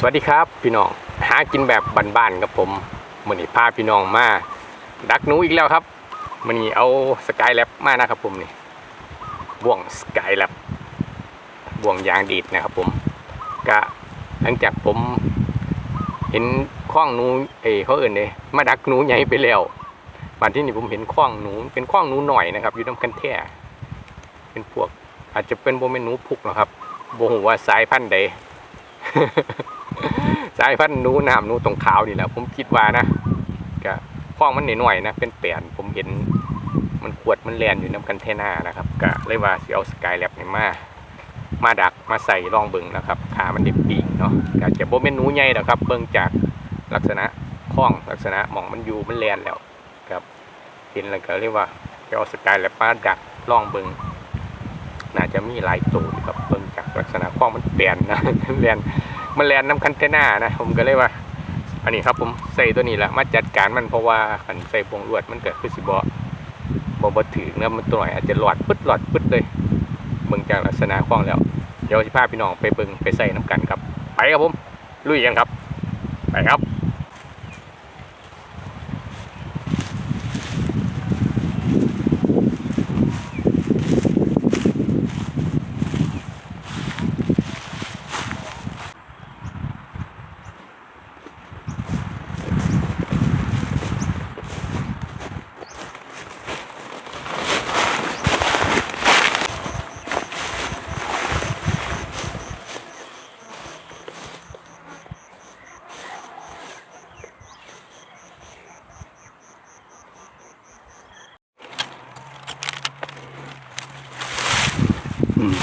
สวัสดีครับพี่น้องหากินแบบบ้านๆครับผมมื่อนี้พาพี่น้องมา ดักหนูอีกแล้วครับมื่อนี้เอาสกายแลบมานะครับผมนี่บ่วงสกายแลบบ่วงยางดีดนะครับผมกะหลังจากผม เห็นข้องหนูเอยเขาเอื่นเลยมาดักหนูใหญ่ไปแล้ววันที่นี่ผมเห็นข้องหนูเป็นข้องหนูหน่อยนะครับ อยู่น้ำกันแท่เป็นพวก อาจจะเป็นโบเมนหนูพุกนะครับโบหูว่าสายพันธุ์ใด สายพันธุ์นูน้ำนูตรงขาวนี่แหละผมคิดว่านะก็ข้องมันหน่อยๆนะเป็นแปลนผมเห็นมันขวดมันแลนอยู่น้ำกันเทน่านะครับก็เลยว่าสิเอาสกายแลบนี่มามาดักมาใส่รองเบิงนะครับขามันเด็บปีกเนาะก็จะโบเป็นหนูใหญ่หรอกครับเบิ่งจากลักษณะข้องลักษณะหมองมันอยู่มันแลนแล้วครับเห็นแล้วก็เรียกว่าจะเอาสกายแลบมาดักรองเบิงน่าจะมีหลายตัวครับเบิ่งจากลักษณะข้องมันเปลี่ยนนะแลน มันแลนน้ำคันเทน่านะผมก็เลยว่า อันนี้ครับผมใส่ตัวนี้แหละมาจัดการมันเพราะว่าขันใส่พวงลวดมันเกิดคือสิบอบอบถือนะมันตัวหน่อยอาจจะหลอดปึ๊ดหลอดปึ๊ดเลยเบิ่งจากลักษณะคล้องแล้ว เดี๋ยวสิพาพี่น้องไปเบิ่งไปใส่น้ำกันครับ ไปครับผมลุยกันครับ ไปครับ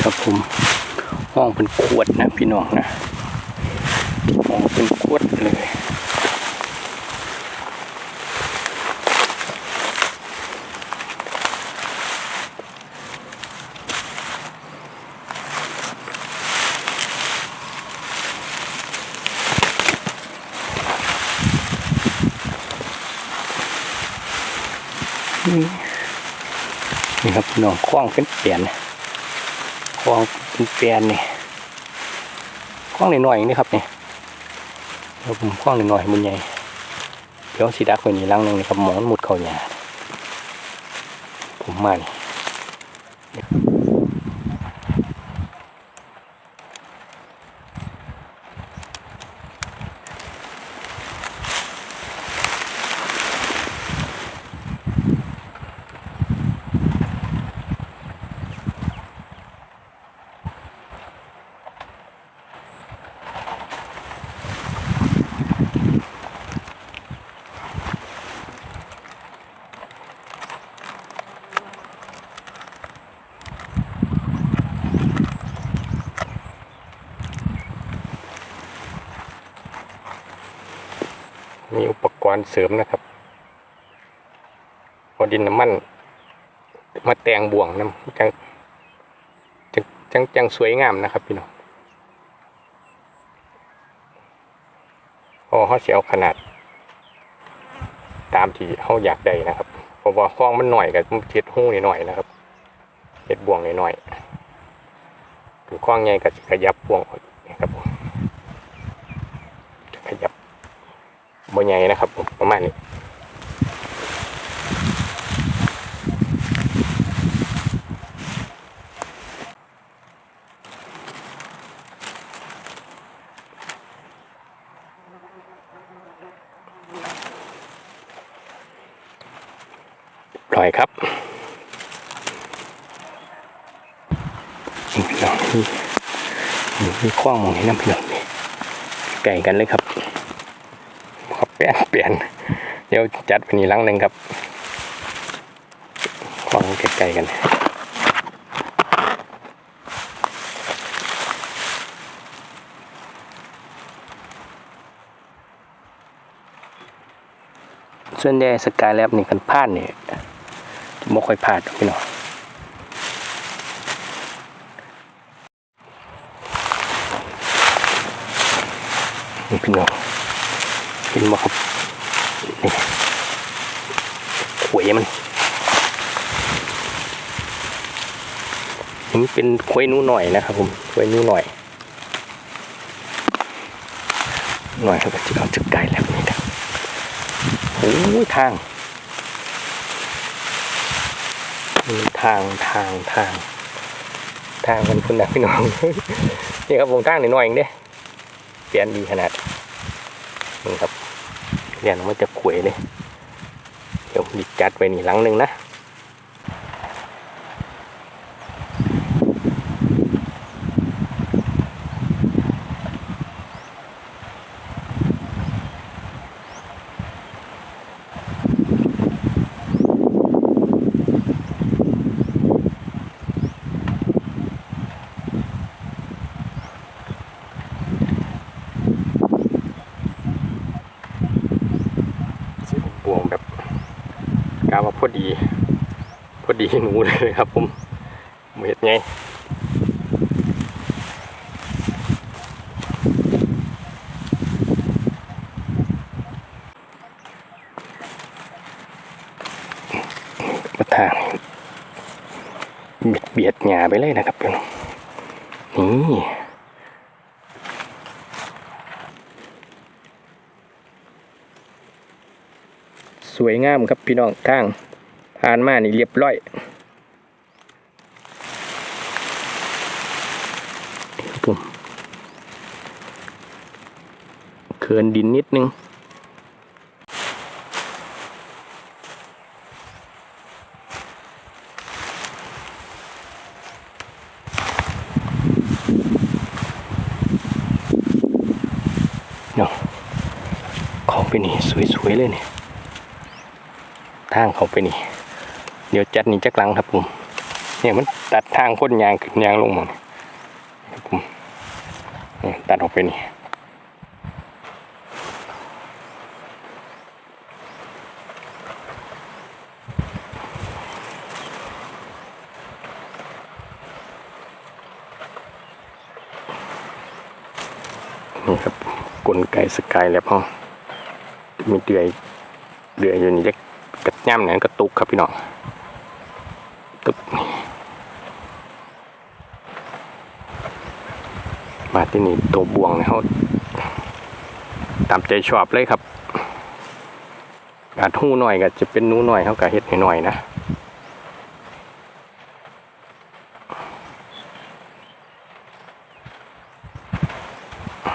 ครับผมห้องเป็นขวดนะพี่น้องนะห้องเป็นขวดเลยนี่ครับพี่น้องคว้างเป็นเปลี่ยน ควางเป็นเปลี่ยนนี่คว้างหน่อยๆนี่ครับนี่เดี๋ยวผมคว้างหน่อยๆมันใหญ่เดี๋ยวสีดักไว้นี่ลังหนึงนี่ครับหมอนหมุดเข้าหยาผมมานี่มี อุปกรณ์เสริมนะครับเอดินน้ำมัน มาแต่งบ่วงน้ำจังจังจังจังสวยงามนะครับพี่น้องพอเขาเสียเอาขนาด ตามที่เขาอยากได้นะครับเพราะว่าคล้องมันหน่อยกับเช็ดหู้นหน่อยนะครับเช็ดบ่วงนิดหน่อยถึงคล้องใหญ่ก็จะขยับบ่วงออกนะครับผมขยับ บ่ใหญ่นะครับ ประมาณนี้ปล่อยครับนี่พี่น้องนี่นี่คว้างมองเห็นน้ำพี่น้องนี่ไก่กันเลยครับ เปลี่ยนเปลี่ยนเดี๋ยวจัดไปนี่หลังหนึ่งครับควางไกลๆกันส่วนใหญ่สกายแลบนี่กันพลาดนี่บ่ค่อยพลาดพี่น้องนี่พี่น้อง เห็นบ่ครับนี่ขวยมันนี่เป็นขวยนูหน่อยนะครับผมขวยนูหน่อย หน่อยเขาก็จะเอาจุดไกลแล้วนี่นะโอ้ยทางทางทางทาง ทางมันคุณนะพี่น้อง นี่ครับผมทางนิดหน่อยเองเด้เปลี่ยนดีขนาด เรียนมันจะขวยเลย เดี๋ยวดิจัดไปนี่หลังหนึ่งนะ สีบวงแบบกาว่าพ อดี พอดีหนูเลยครับ ผมเม็ดไงมาทางเบียดเบียดหญ้าไปเลยนะครับพี่น้องนี่สวยงามครับพี่น้องทาง ผ่านมานี่เรียบร้อยผมเคินดินนิดนึงเนาะของไปนี่ สวย ๆ เลยเนี่ยทางเขาไปนี่ ดี๋ยวจัดนี่จักหลังครับผมเนี่ยมันตัดทางพ้นยางขึ้นยางลงหมดครับผมเนี่ยตัดออกไปนี่นี่ครับกลไกสกายแล้วพ่อมีเดือยเดือยอยู่นี่จะกระย่ำนั้นกระตุกครับพี่น้อง ตึกนี่มาที่นี่ตัวบวงนี่ยเขาตามใจชอบเลยครับอาจหูหน่อยก็จะเป็นนูหน่อยเขาก็เฮ็ดหน่อยนะ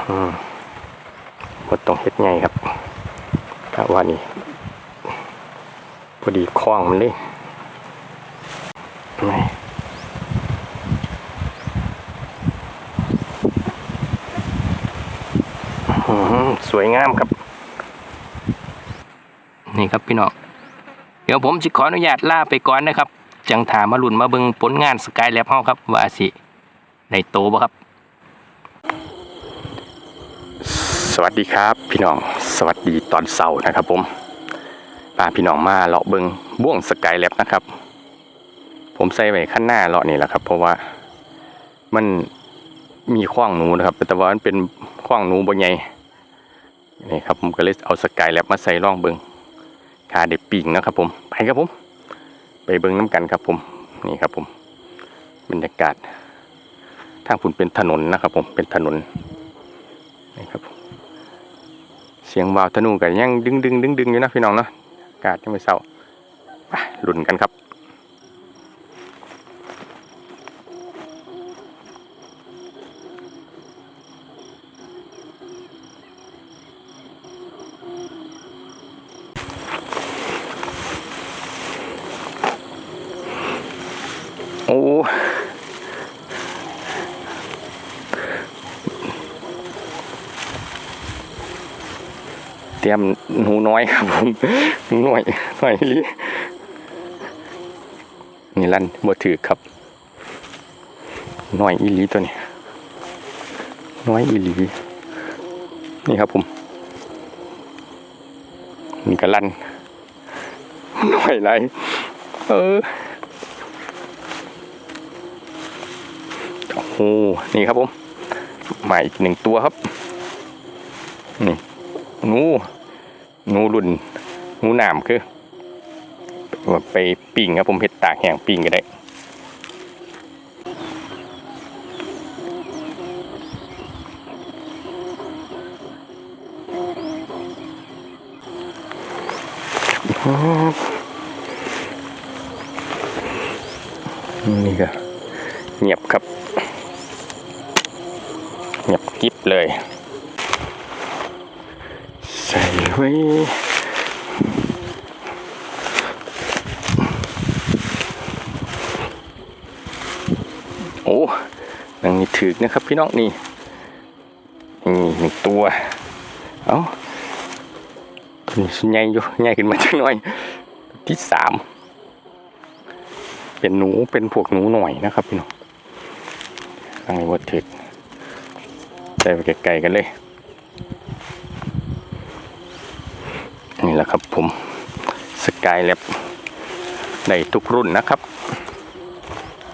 อืมบ่ต้องเฮ็ดไงครับถ้าว่านี่พอดีคล้องมันเลย ไม่อื้อหือสวยงามครับ นี่ครับพี่น้อง เดี๋ยวผมจะขออนุญาตลาไปก่อนนะครับ จังถามมาลุ่นมาเบิงผลงานสกายแลบเฮาครับ ว่าสิในโตบ่ครับ สวัสดีครับ พี่น้อง สวัสดีตอนเสาร์นะครับผมพาพี่น้องมาเลาะเบิงบ่วงสกายแลบนะครับ ผมใส่ไว้ขั้นหน้าเลาะนี่แหละครับ เพราะว่ามันมีข้องหนูนะครับ แต่ว่ามันเป็นข้องหนูบนใหญ่นี่ครับผมก็เลยเอาสกายแลบมาใส่ร่องเบิงคาเด็บปิงนะครับ ผมไปครับผม ไปเบิงน้ำกันครับ ผมนี่ครับ ผมบรรยากาศทางฝุ่นเป็นถนนนะครับ ผมเป็นถนนนี่ครับ เสียงวาวธนูกันยังดึงดึงดึงดึงอยู่นะพี่น้องเนาะอากาศยังไม่เศร้าไปลุ้นกันครับ โอ้เตรียมหนูน้อยครับผมหนูน้อยหน่อยลีนี่ลั่นบ่ถือครับน้อยอีหลีตัวนี้น้อยอีหลีนี่ครับผมมันก็ลั่นน้อยไรเออ นี่ครับผมหม่อีกหนึ่งตัวครับ นี่งูงูรุ่นงูหนามคือไปปิ่งครับผมเพชรตากแห่งปิ่งก็ได้นี่ก็เงียบครับ เลย ใส่ไว้โอ้นังนี่ถือนะครับพี่น้องนี่นี่หนึ่งตัว เอาตัวนี้ใหญ่อยู่ใหญ่ขึ้นมาจังหน่อย ที่สาม เป็นหนูเป็นพวกหนูหน่อยนะครับพี่น้องตั้งในวัดถึก ใส่ไปไกลๆกันเลย นี่แหละครับผมสกายแลบได้ทุกรุ่นนะครับ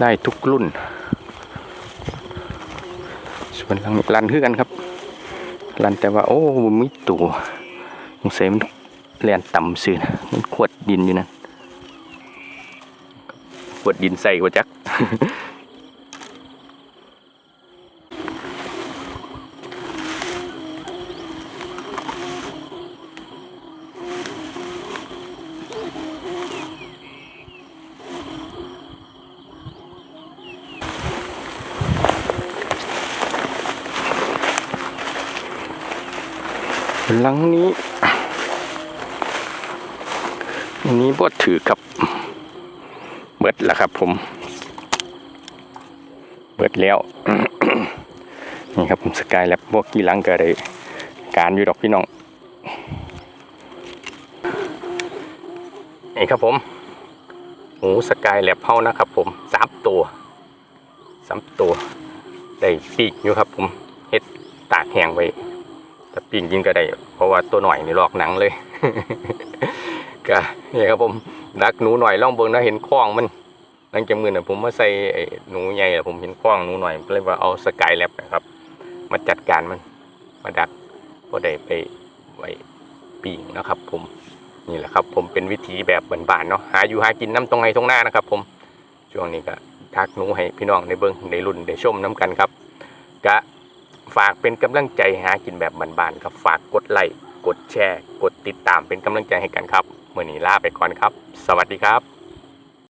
ได้ทุกรุ่น ส่วนลังรันคือกันครับรันแต่ว่า โอ้บ่มีตัวสงสัยมันแลนต่ำซื่อนะมันขวดดินอยู่นั่นขวดดินใส่กว่าจัก หลังนี้อันนี้บดถือครับ เบิดแล้วครับผม เบิดแล้ว นี่ครับผมสกายแล็บพวกกี่หลังก็ได้การอยู่ดอกพี่น้อง นี่ครับผม หมูสกายแล็บเฮานะครับผมสามตัวสามตัว ได้ปีกอยู่ครับผมเฮ็ดตากแห้งไว้ แต่ปีนยิงก็ได้เพราะว่าตัวหน่อยนี่ลอกหนังเลยก็นี่ครับผมดักหนูหน่อยล่องเบิ่งนะเห็นคล้องมันหลังจากมือน่ะผมมาใส่หนูใหญ่ผมเห็นคล้องหนูหน่อยก็เลยว่าเอาสกายแลบนะครับ มาจัดการมัน มาดักก็ได้ไปไว้ปีงนะครับ ผมนี่แหละครับ ผมเป็นวิธีแบบบ้านๆเนาะหาอยู่หากินน้ำตรงไหนตรงหน้านะครับ ผมช่วงนี้ก็ทักหนูให้พี่น้องในเบิ้งในรุ่นได้ชมน้กันครับกะ ฝากเป็นกำลังใจหากินแบบบ้านๆครับฝากกดไลค์กดแชร์ กดติดตามเป็นกำลังใจให้กันครับเมื่อนี้ลาไปก่อนครับ สวัสดีครับ